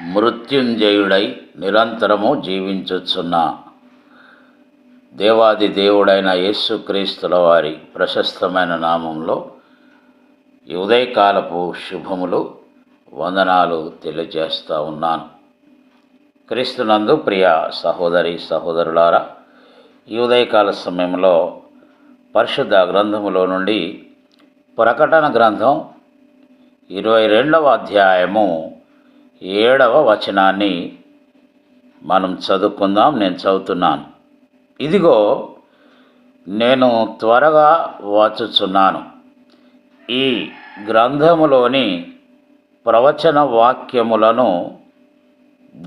మృత్యుంజయుడై నిరంతరము జీవించుచున్న. దేవాది దేవుడైన యేసుక్రీస్తుల వారి ప్రశస్తమైన నామంలో ఈ ఉదయకాలపు శుభములు వందనాలు తెలియజేస్తూ ఉన్నాను. క్రీస్తునందు ప్రియ సహోదరి సహోదరులారా ఈ ఉదయకాల సమయంలో పరిశుద్ధ గ్రంథములో నుండి ప్రకటన గ్రంథం ఇరవై రెండవ అధ్యాయము ఏడవ వచనాన్ని మనం చదువుకుందాం నేను చదువుతున్నాను. ఇదిగో నేను త్వరగా వచ్చుచున్నాను ఈ గ్రంథములోని ప్రవచన వాక్యములను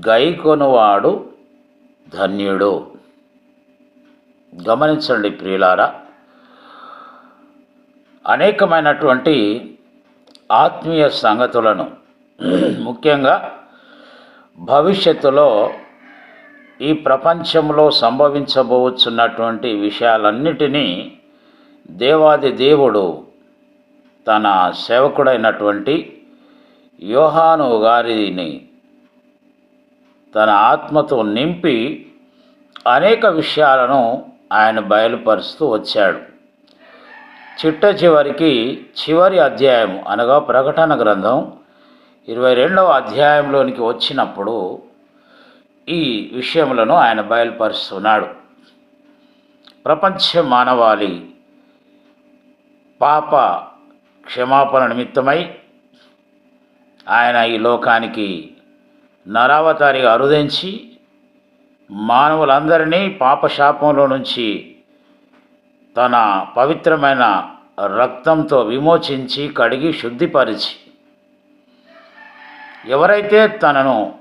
గైకొనువాడు ధన్యుడు. గమనించండి ప్రియులారా అనేకమైనటువంటి ఆత్మీయ సంగతులను ముఖ్యంగా భవిష్యత్తులో ఈ ప్రపంచంలో సంభవించబోచున్నటువంటి విషయాలన్నిటినీ దేవాది దేవుడు తన సేవకుడైనటువంటి యోహాను గారిని తన ఆత్మతో నింపి అనేక విషయాలను ఆయన బయలుపరుస్తూ వచ్చాడు. చిట్ట చివరికి చివరి అధ్యాయం అనగా ప్రకటన గ్రంథం ఇరవై రెండవ అధ్యాయంలోనికి వచ్చినప్పుడు ఈ విషయములను ఆయన బయలుపరుస్తున్నాడు. ప్రపంచ మానవాళి పాప క్షమాపణ నిమిత్తమై ఆయన ఈ లోకానికి నరావతారిగా అరుదించి మానవులందరినీ పాపశాపంలో నుంచి తన పవిత్రమైన రక్తంతో విమోచించి కడిగి శుద్ధిపరిచి ఎవరైతే తనను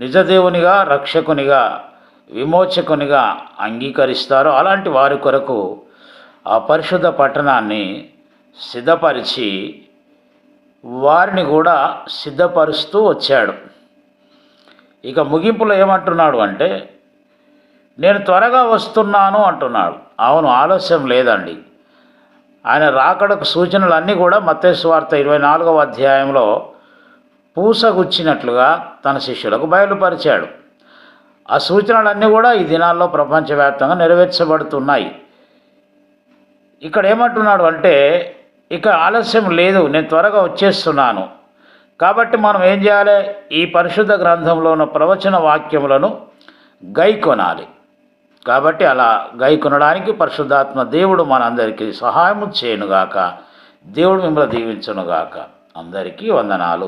నిజదేవునిగా రక్షకునిగా విమోచకునిగా అంగీకరిస్తారో అలాంటి వారి కొరకు ఆ పరిశుద్ధ పట్టణాన్ని సిద్ధపరిచి వారిని కూడా సిద్ధపరుస్తూ వచ్చాడు. ఇక ముగింపులో ఏమంటున్నాడు అంటే నేను త్వరగా వస్తున్నాను అంటున్నాడు. అవును ఆలస్యం లేదండి. ఆయన రాకడకు సూచనలు అన్నీ కూడా మత్తేశ్వార్త ఇరవై నాలుగవ అధ్యాయంలో పూసగుచ్చినట్లుగా తన శిష్యులకు బయలుపరిచాడు. ఆ సూచనలన్నీ కూడా ఈ దినాల్లో ప్రపంచవ్యాప్తంగా నెరవేర్చబడుతున్నాయి. ఇక్కడ ఏమంటున్నాడు అంటే ఇక ఆలస్యం లేదు నేను త్వరగా వచ్చేస్తున్నాను. కాబట్టి మనం ఏం చేయాలి? ఈ పరిశుద్ధ గ్రంథంలో ఉన్న ప్రవచన వాక్యములను గై కొనాలి. కాబట్టి అలా గై కొనడానికి పరిశుద్ధాత్మ దేవుడు మనందరికీ సహాయము చేయనుగాక దేవుడు మిమ్మల్ని దీవించునుగాక. అందరికీ వందనాలు.